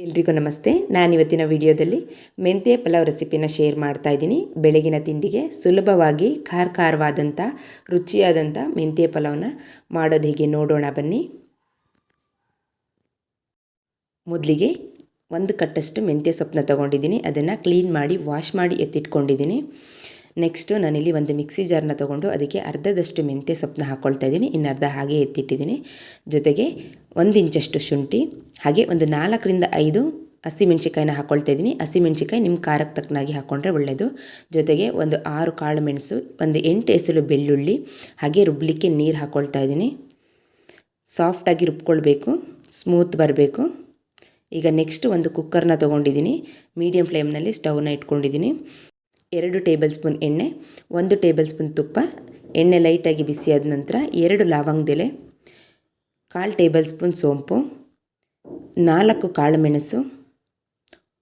ಎಲ್ರಿಗೂ ನಮಸ್ತೆ. ನಾನಿವತ್ತಿನ ವಿಡಿಯೋದಲ್ಲಿ ಮೆಂತ್ಯ ಪಲಾವ್ ರೆಸಿಪಿನ ಶೇರ್ ಮಾಡ್ತಾ ಇದ್ದೀನಿ. ಬೆಳಗಿನ ತಿಂಡಿಗೆ ಸುಲಭವಾಗಿ ಖಾರ ಖಾರವಾದಂಥ ರುಚಿಯಾದಂಥ ಮೆಂತ್ಯ ಪಲಾವನ್ನ ಮಾಡೋದು ಹೇಗೆ ನೋಡೋಣ ಬನ್ನಿ. ಮೊದಲಿಗೆ ಒಂದು ಕಟ್ಟಷ್ಟು ಮೆಂತ್ಯ ಸೊಪ್ಪನ್ನ ತೊಗೊಂಡಿದ್ದೀನಿ. ಅದನ್ನು ಕ್ಲೀನ್ ಮಾಡಿ, ವಾಶ್ ಮಾಡಿ ಎತ್ತಿಟ್ಕೊಂಡಿದ್ದೀನಿ. ನೆಕ್ಸ್ಟು ನಾನಿಲ್ಲಿ ಒಂದು ಮಿಕ್ಸಿ ಜಾರ್ನ ತೊಗೊಂಡು ಅದಕ್ಕೆ ಅರ್ಧದಷ್ಟು ಮೆಂತ್ಯ ಸೊಪ್ಪನ್ನ ಹಾಕ್ಕೊಳ್ತಾ ಇದ್ದೀನಿ. ಇನ್ನರ್ಧ ಹಾಗೆ ಎತ್ತಿಟ್ಟಿದ್ದೀನಿ. ಜೊತೆಗೆ ಒಂದು ಇಂಚಷ್ಟು ಶುಂಠಿ, ಹಾಗೆ ಒಂದು ನಾಲ್ಕರಿಂದ ಐದು ಹಸಿಮೆಣ್ಸಿಕಾಯಿನ ಹಾಕ್ಕೊಳ್ತಾ ಇದ್ದೀನಿ. ಹಸಿಮೆಣ್ಸಿಕಾಯಿ ನಿಮ್ಮ ಖಾರಕ್ಕೆ ತಕ್ಕನಾಗಿ ಹಾಕ್ಕೊಂಡ್ರೆ ಒಳ್ಳೆಯದು ಜೊತೆಗೆ ಒಂದು ಆರು ಕಾಳು ಮೆಣಸು, ಒಂದು ಎಂಟು ಎಸಲು ಬೆಳ್ಳುಳ್ಳಿ, ಹಾಗೆ ರುಬ್ಲಿಕ್ಕೆ ನೀರು ಹಾಕ್ಕೊಳ್ತಾ ಇದ್ದೀನಿ. ಸಾಫ್ಟಾಗಿ ರುಬ್ಕೊಳ್ಬೇಕು ಸ್ಮೂತ್ ಬರಬೇಕು. ಈಗ ನೆಕ್ಸ್ಟ್ ಒಂದು ಕುಕ್ಕರ್ನ ತೊಗೊಂಡಿದ್ದೀನಿ. ಮೀಡಿಯಮ್ ಫ್ಲೇಮ್ನಲ್ಲಿ ಸ್ಟವ್ನ ಇಟ್ಕೊಂಡಿದ್ದೀನಿ. ಎರಡು ಟೇಬಲ್ ಸ್ಪೂನ್ ಎಣ್ಣೆ, ಒಂದು ಟೇಬಲ್ ಸ್ಪೂನ್ ತುಪ್ಪ, ಎಣ್ಣೆ ಲೈಟಾಗಿ ಬಿಸಿಯಾದ ನಂತರ ಎರಡು ಲವಂಗದೆಲೆ, ಕಾಲು ಟೇಬಲ್ ಸ್ಪೂನ್ ಸೋಂಪು, ನಾಲ್ಕು ಕಾಳು ಮೆಣಸು,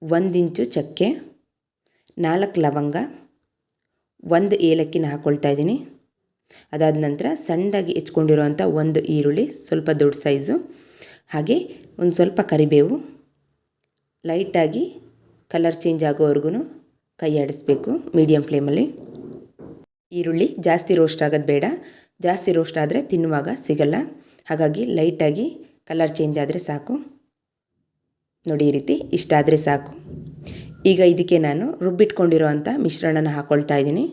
ಒಂದು ಇಂಚು ಚಕ್ಕೆ, ನಾಲ್ಕು ಲವಂಗ, ಒಂದು ಏಲಕ್ಕಿನ ಹಾಕ್ಕೊಳ್ತಾ ಇದ್ದೀನಿ. ಅದಾದ ನಂತರ ಸಣ್ಣದಾಗಿ ಹೆಚ್ಕೊಂಡಿರುವಂಥ ಒಂದು ಈರುಳ್ಳಿ, ಸ್ವಲ್ಪ ದೊಡ್ಡ ಸೈಜು, ಹಾಗೆ ಒಂದು ಸ್ವಲ್ಪ ಕರಿಬೇವು, ಲೈಟಾಗಿ ಕಲರ್ ಚೇಂಜ್ ಆಗೋವರೆಗೂ ಕೈ ಆಡಿಸ್ಬೇಕು ಮೀಡಿಯಮ್ ಫ್ಲೇಮಲ್ಲಿ. ಈರುಳ್ಳಿ ಜಾಸ್ತಿ ರೋಸ್ಟ್ ಆಗೋದು ಬೇಡ. ಜಾಸ್ತಿ ರೋಸ್ಟ್ ಆದರೆ ತಿನ್ನುವಾಗ ಸಿಗಲ್ಲ. ಹಾಗಾಗಿ ಲೈಟಾಗಿ ಕಲರ್ ಚೇಂಜ್ ಆದರೆ ಸಾಕು. ನೋಡಿ ಈ ರೀತಿ ಇಷ್ಟ ಆದರೆ ಸಾಕು. ಈಗ ಇದಕ್ಕೆ ನಾನು ರುಬ್ಬಿಟ್ಕೊಂಡಿರೋ ಅಂಥ ಮಿಶ್ರಣನ ಹಾಕ್ಕೊಳ್ತಾ ಇದ್ದೀನಿ.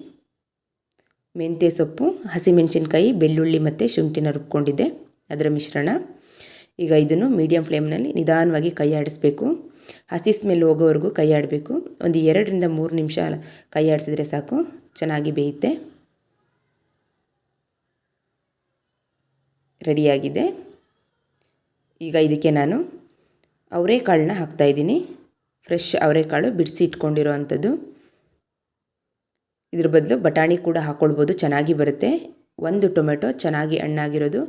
ಮೆಂತ್ಯ ಸೊಪ್ಪು, ಹಸಿಮೆಣಸಿನ್ಕಾಯಿ, ಬೆಳ್ಳುಳ್ಳಿ ಮತ್ತು ಶುಂಠಿನ ರುಬ್ಕೊಂಡಿದ್ದೆ. ಅದರ ಮಿಶ್ರಣ. ಈಗ ಇದನ್ನು ಮೀಡಿಯಂ ಫ್ಲೇಮ್ನಲ್ಲಿ ನಿಧಾನವಾಗಿ ಕೈ ಆಡಿಸ್ಬೇಕು ಹಸಿ ಸ್ಮೆಲ್ ಹೋಗೋವರೆಗೂ ಕೈ ಆಡಬೇಕು ಒಂದು ಎರಡರಿಂದ ಮೂರು ನಿಮಿಷ ಕೈ ಆಡಿಸಿದ್ರೆ ಸಾಕು, ಚೆನ್ನಾಗಿ ಬೇಯುತ್ತೆ. ರೆಡಿಯಾಗಿದೆ. ಈಗ ಇದಕ್ಕೆ ನಾನು ಅವರೆಕಾಳನ್ನ ಹಾಕ್ತಾಯಿದ್ದೀನಿ ಫ್ರೆಶ್ ಅವರೆಕಾಳು ಬಿಡಿಸಿ ಇಟ್ಕೊಂಡಿರೋ ಅಂಥದ್ದು ಇದ್ರ ಬದಲು ಬಟಾಣಿ ಕೂಡ ಹಾಕ್ಕೊಳ್ಬೋದು ಚೆನ್ನಾಗಿ ಬರುತ್ತೆ. ಒಂದು ಟೊಮೆಟೊ ಚೆನ್ನಾಗಿ ಹಣ್ಣಾಗಿರೋದು.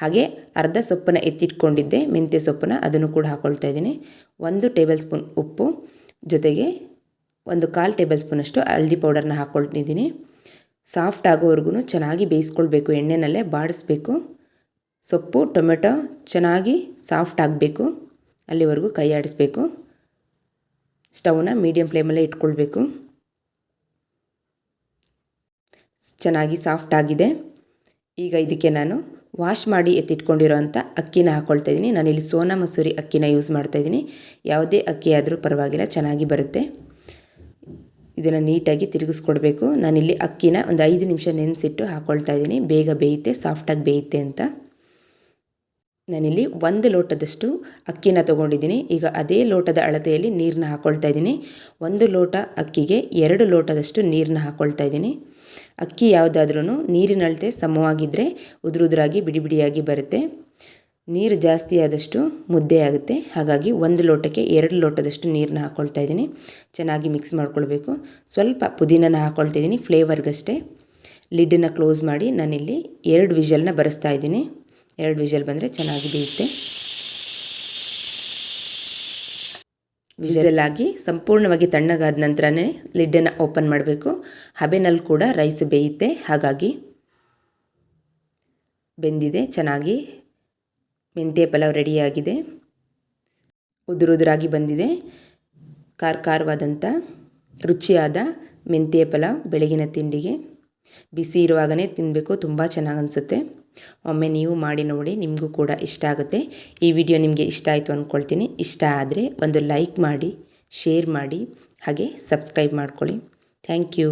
ಹಾಗೆ ಅರ್ಧ ಸೊಪ್ಪನ್ನ ಎತ್ತಿಟ್ಕೊಂಡಿದ್ದೆ, ಮೆಂತ್ಯ ಸೊಪ್ಪನ್ನ ಅದನ್ನು ಕೂಡ ಹಾಕ್ಕೊಳ್ತಾ ಇದ್ದೀನಿ. ಒಂದು ಟೇಬಲ್ ಸ್ಪೂನ್ ಉಪ್ಪು, ಜೊತೆಗೆ ಒಂದು ಕಾಲು ಟೇಬಲ್ ಸ್ಪೂನಷ್ಟು ಹಳದಿ ಪೌಡರ್ನ ಹಾಕ್ಕೊಳ್ತಿದ್ದೀನಿ ಸಾಫ್ಟ್ ಆಗೋವರೆಗೂ ಚೆನ್ನಾಗಿ ಬೇಯಿಸ್ಕೊಳ್ಬೇಕು, ಎಣ್ಣೆನಲ್ಲೇ ಬಾಡಿಸ್ಬೇಕು. ಸೊಪ್ಪು, ಟೊಮೆಟೊ ಚೆನ್ನಾಗಿ ಸಾಫ್ಟ್ ಆಗಬೇಕು, ಅಲ್ಲಿವರೆಗೂ ಕೈ ಆಡಿಸ್ಬೇಕು. ಸ್ಟವ್ನ ಮೀಡಿಯಂ ಫ್ಲೇಮಲ್ಲೇ ಇಟ್ಕೊಳ್ಬೇಕು. ಚೆನ್ನಾಗಿ ಸಾಫ್ಟ್ ಆಗಿದೆ. ಈಗ ಇದಕ್ಕೆ ನಾನು ವಾಶ್ ಮಾಡಿ ಎತ್ತಿಟ್ಕೊಂಡಿರೋವಂಥ ಅಕ್ಕಿನ ಹಾಕ್ಕೊಳ್ತಾ ಇದ್ದೀನಿ. ನಾನಿಲ್ಲಿ ಸೋನಾ ಮಸೂರಿ ಅಕ್ಕಿನ ಯೂಸ್ ಮಾಡ್ತಾಯಿದ್ದೀನಿ ಯಾವುದೇ ಅಕ್ಕಿ ಆದರೂ ಪರವಾಗಿಲ್ಲ, ಚೆನ್ನಾಗಿ ಬರುತ್ತೆ. ಇದನ್ನು ನೀಟಾಗಿ ತಿರುಗಿಸ್ಕೊಡ್ಬೇಕು. ನಾನಿಲ್ಲಿ ಅಕ್ಕಿನ ಒಂದು ಐದು ನಿಮಿಷ ನೆನೆಸಿಟ್ಟು ಹಾಕ್ಕೊಳ್ತಾ ಇದ್ದೀನಿ. ಬೇಗ ಬೇಯುತ್ತೆ ಸಾಫ್ಟಾಗಿ ಬೇಯುತ್ತೆ ಅಂತ. ನಾನಿಲ್ಲಿ ಒಂದು ಲೋಟದಷ್ಟು ಅಕ್ಕಿನ ತೊಗೊಂಡಿದ್ದೀನಿ. ಈಗ ಅದೇ ಲೋಟದ ಅಳತೆಯಲ್ಲಿ ನೀರನ್ನ ಹಾಕ್ಕೊಳ್ತಾ ಇದ್ದೀನಿ. ಒಂದು ಲೋಟ ಅಕ್ಕಿಗೆ ಎರಡು ಲೋಟದಷ್ಟು ನೀರನ್ನ ಹಾಕ್ಕೊಳ್ತಾ ಇದ್ದೀನಿ. ಅಕ್ಕಿ ಯಾವುದಾದ್ರೂ ನೀರಿನ ಅಳತೆ ಸಮವಾಗಿದ್ದರೆ ಉದುರು ಉದುರಾಗಿ ಬಿಡಿ ಬಿಡಿಯಾಗಿ ಬರುತ್ತೆ. ನೀರು ಜಾಸ್ತಿ ಆದಷ್ಟು ಮುದ್ದೆ ಆಗುತ್ತೆ. ಹಾಗಾಗಿ ಒಂದು ಲೋಟಕ್ಕೆ ಎರಡು ಲೋಟದಷ್ಟು ನೀರನ್ನ ಹಾಕ್ಕೊಳ್ತಾ ಇದ್ದೀನಿ. ಚೆನ್ನಾಗಿ ಮಿಕ್ಸ್ ಮಾಡ್ಕೊಳ್ಬೇಕು. ಸ್ವಲ್ಪ ಪುದೀನನ ಹಾಕ್ಕೊಳ್ತಾ ಇದ್ದೀನಿ. ಫ್ಲೇವರ್ಗಷ್ಟೇ ಲಿಡ್ಡನ್ನು ಕ್ಲೋಸ್ ಮಾಡಿ ನಾನಿಲ್ಲಿ ಎರಡು ವಿಷಲ್ನ ಬರೆಸ್ತಾ ಇದ್ದೀನಿ. ಎರಡು ವಿಷಲ್ ಬಂದರೆ ಚೆನ್ನಾಗಿ ಬೇಯುತ್ತೆ. ವಿಸಲಾಗಿ ಸಂಪೂರ್ಣವಾಗಿ ತಣ್ಣಗಾದ ನಂತರನೇ ಲಿಡ್ಡನ್ನು ಓಪನ್ ಮಾಡಬೇಕು. ಹಬೆನಲ್ಲಿ ಕೂಡ ರೈಸ್ ಬೇಯುತ್ತೆ ಹಾಗಾಗಿ ಬೆಂದಿದೆ, ಚೆನ್ನಾಗಿ ಮೆಂತ್ಯ ಪಲಾವ್ ರೆಡಿಯಾಗಿದೆ. ಉದುರುದುರಾಗಿ ಬಂದಿದೆ. ಖಾರ ಖಾರವಾದಂಥ ರುಚಿಯಾದ ಮೆಂತ್ಯ ಪಲಾವ್ ಬೆಳಗಿನ ತಿಂಡಿಗೆ. ಬಿಸಿ ಇರುವಾಗಲೇ ತಿನ್ನಬೇಕು ತುಂಬ ಚೆನ್ನಾಗಿ ಅನಿಸುತ್ತೆ. ಒಮ್ಮೆ ನೀವು ಮಾಡಿ ನೋಡಿ ನಿಮಗೂ ಕೂಡ ಇಷ್ಟ ಆಗುತ್ತೆ. ಈ ವಿಡಿಯೋ ನಿಮಗೆ ಇಷ್ಟ ಆಯಿತು ಅಂದ್ಕೊಳ್ತೀನಿ ಇಷ್ಟ ಆದರೆ ಒಂದು ಲೈಕ್ ಮಾಡಿ, ಶೇರ್ ಮಾಡಿ, ಹಾಗೆ ಸಬ್ಸ್ಕ್ರೈಬ್ ಮಾಡ್ಕೊಳ್ಳಿ. Thank you.